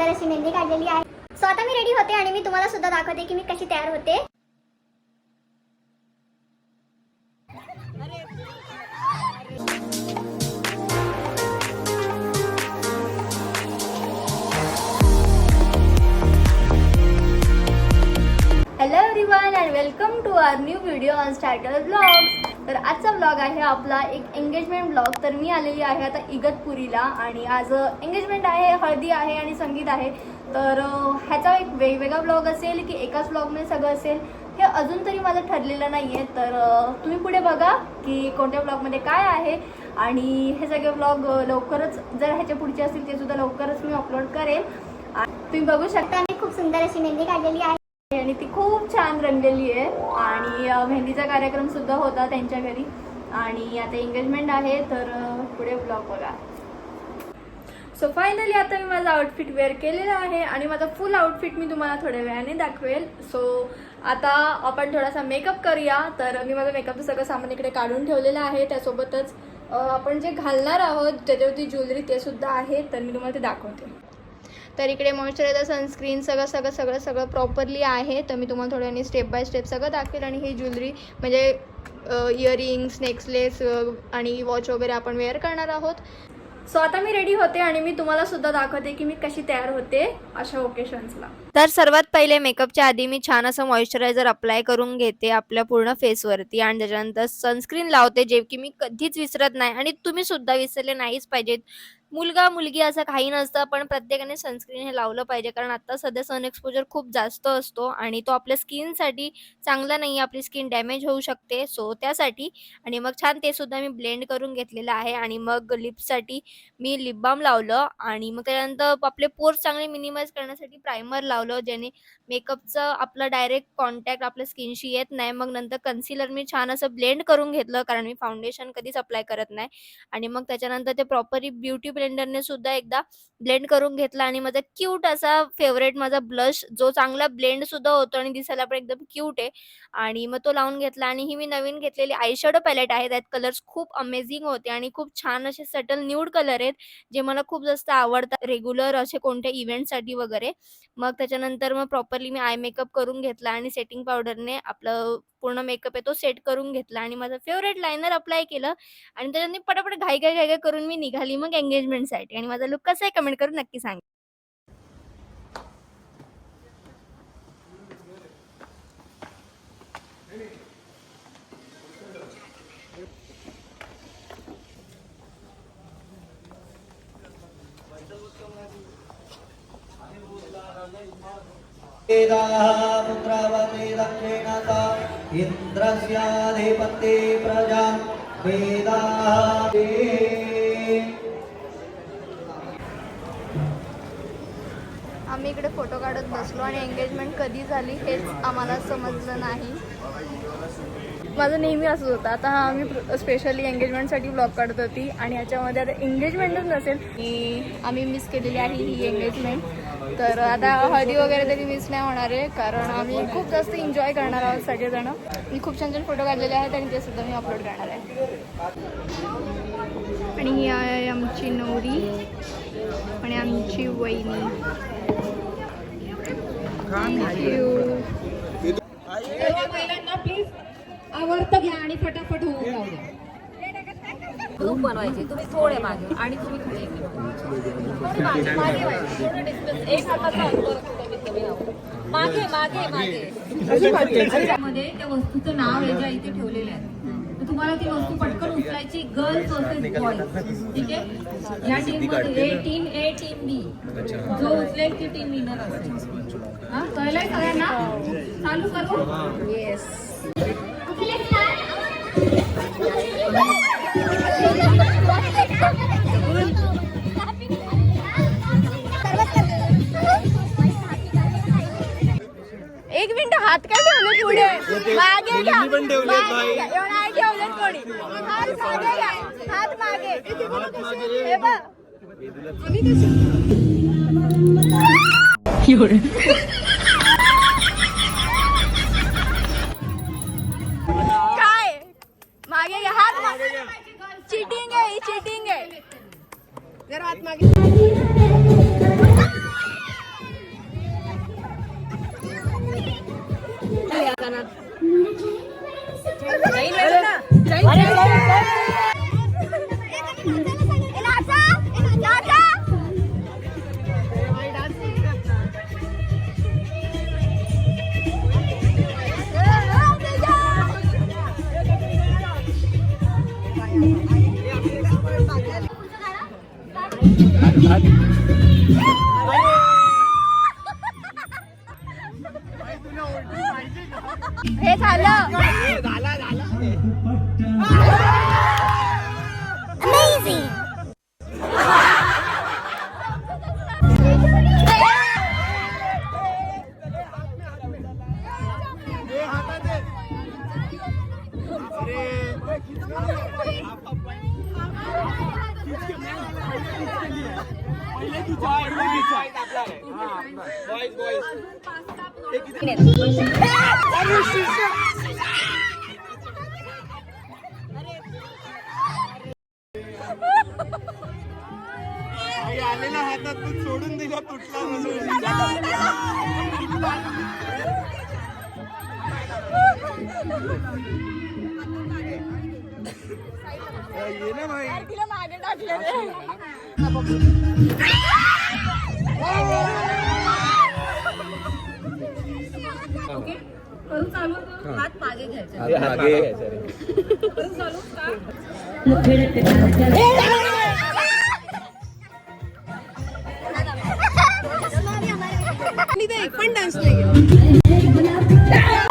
सुंदर अशी मेहंदी काढलेली आहे. सो आता मी रेडी होते आणि मी तुम्हाला सुद्धा दाखवते की मी कशी तयार होते. Hello everyone and welcome to our new video on starter blogs तर आजचा ब्लॉग आहे आपला एक एंगेजमेंट ब्लॉग तर मी आलेली आहे आता इगतपुरीला आणि आज एंगेजमेंट आहे हळदी आहे आणि संगीत आहे. तर ह्याचा एक वेगवेगळा ब्लॉग असेल की एकाच ब्लॉगमध्ये सगळं असेल हे अजून तरी माझं ठरलेलं नाही आहे तर तुम्ही पुढे बघा की कोणत्या ब्लॉगमध्ये काय आहे. आणि हे सगळे ब्लॉग लवकरच जर ह्याच्या पुढचे असतील ते सुद्धा लवकरच मी अपलोड करेन तुम्ही बघू शकता. आणि मी खूप सुंदर अशी मेहंदी काढलेली आहे. आणि ती खूप छान रंगलेली आहे. आणि मेहंदीचा कार्यक्रम सुद्धा होता त्यांच्या घरी. आणि आता एंगेजमेंट आहे तर पुढे ब्लॉग बघा. सो फायनली आता मी माझा आउटफिट वेअर केलेला आहे आणि माझा फुल आउटफिट मी तुम्हाला थोड्या वेळाने दाखवेल. सो आता आपण थोडासा मेकअप करूया. तर मी माझं मेकअपचं सगळं सामान इकडे काढून ठेवलेलं आहे. त्यासोबतच आपण जे घालणार आहोत त्याच्यावरती ज्वेलरी ते सुद्धा आहे. तर मी तुम्हाला ते दाखवते. तर इकडे मॉइश्चरायझर सनस्क्रीन सगळं सगळं सगळं सगळं प्रॉपरली आहे. तर मी तुम्हाला थोड्याने स्टेप बाय स्टेप सगळं दाखवेल. आणि ही ज्वेलरी म्हणजे इयरिंग्स नेक्सलेस आणि वॉच वगैरे आपण वेअर करणार आहोत. सो आता मी रेडी होते आणि मी तुम्हाला सुद्धा दाखवते की मी कशी तयार होते अशा ओकेशन्सला तर सर्वात पहिले मेकअपच्या आधी मी छान असं मॉइश्चरायझर अप्लाय करून घेते आपल्या पूर्ण फेसवरती आणि त्याच्यानंतर सनस्क्रीन लावते जे की मी कधीच विसरत नाही. आणि तुम्ही सुद्धा विसरले नाहीच पाहिजेत. मुलगा मुलगी असं काही नसतं पण प्रत्येकाने सनस्क्रीन हे लावलं पाहिजे. कारण आता सध्या सन एक्सपोजर खूप जास्त असतो आणि तो आपल्या स्किनसाठी चांगला नाही आपली स्किन डॅमेज होऊ शकते. सो त्यासाठी आणि मग छान ते सुद्धा मी ब्लेंड करून घेतलेलं आहे. आणि मग लिप्ससाठी मी लिप बाम लावलं आणि मग त्यानंतर आपले पोर्स चांगले मिनिमाइज करण्यासाठी प्रायमर लावलं ज्याने मेकअपचं आपलं डायरेक्ट कॉन्टॅक्ट आपल्या स्किनशी येत नाही. मग नंतर कन्सिलर मी छान असं ब्लेंड करून घेतलं कारण मी फाउंडेशन कधीच अप्लाय करत नाही. आणि मग त्याच्यानंतर ते प्रॉपरली ब्युटी ब्लेंडरने सुद्धा एकदा ब्लेंड करून घेतला आणि माझा क्यूट असा फेवरेट माझा ब्लश जो चांगला ब्लेंड सुद्धा होतो आणि दिसायला पण एकदम क्यूट आहे. आणि मग तो लावून घेतला आणि ही मी नवीन घेतलेली आयशॅडो पॅलेट आहे. त्यात कलर्स खूप अमेझिंग होते आणि खूप छान असे सटल न्यूड कलर आहेत जे मला खूप जास्त आवडतात रेग्युलर असे कोणत्या इव्हेंटसाठी वगैरे. मग त्याच्यानंतर मग प्रॉपरली मी आय मेकअप करून घेतला आणि सेटिंग पावडरने आपलं पूर्ण मेकअप आहे तो सेट करून घेतला आणि माझं फेवरेट लायनर अप्लाय केलं आणि त्याच्यानी पटापट घाई घाई घाई घाई करून मी निघाली मग एंगेजमेंटसाठी आणि माझा लुक कसा आहे कमेंट करून नक्की सांगा you. पुत्रावते दक्षिणता इन्द्रस्याधिपते प्रजा वेदाः आम्ही इकडे फोटो काढत बसलो आणि एंगेजमेंट कधी झाली हेच आम्हाला समजलं नाही. माझं नेहमी असंच होतं. आता हा आम्ही स्पेशली एंगेजमेंटसाठी ब्लॉग काढत होती आणि ह्याच्यामध्ये आता एंगेजमेंटच नसेल. की आम्ही मिस केलेली आहे ही एंगेजमेंट तर आता हळदी वगैरे तरी मिस नाही होणार आहे कारण आम्ही खूप जास्त एन्जॉय करणार आहोत सगळेजण. मी खूप छान छान फोटो काढलेले आहेत आणि ते सुद्धा मी अपलोड करणार आहे. आणि ही आहे आमची नवरी आणि आमची वहिनी. प्लीज आवर्त घ्या आणि फटाफट होऊन जाऊ द्या. ग्रुप बनवायचे. तुम्ही थोडे मागे आणि तुम्ही थोडे मागे मागे व्हायचे. थोडं distance. एक हाताचं अंतर कमीत कमी राहू. मागे मागे. मागे. मध्ये त्या वस्तूचं नाव आहे ज्या इथे ठेवलेल्या आहेत तर तुम्हाला ती वस्तू पटकन उचलायची गर्ल्स वर्सेस बॉईज ठीक आहे? या टीममध्ये ए टीम ए टीम बी जो उचलेल ती टीम विनर असते. हा? कळलंय सगळ्यांना? चालू करू? येस मागे घ्या. एवढं कोणी. हात मागे घ्या. हात मागे. हे बघ. काय? मागे घ्या. हात मागे. चिटिंग आहे चिटिंग आहे. जरा हात मागे. हे झालं झालं झालं आलेला हातात तू सोडून दिला तुटला म्हणून. ये ना भाई तिला मागे. पण डान्स नाही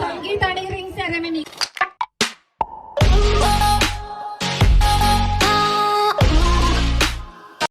संगीत आणि रिंग सेरेमनी.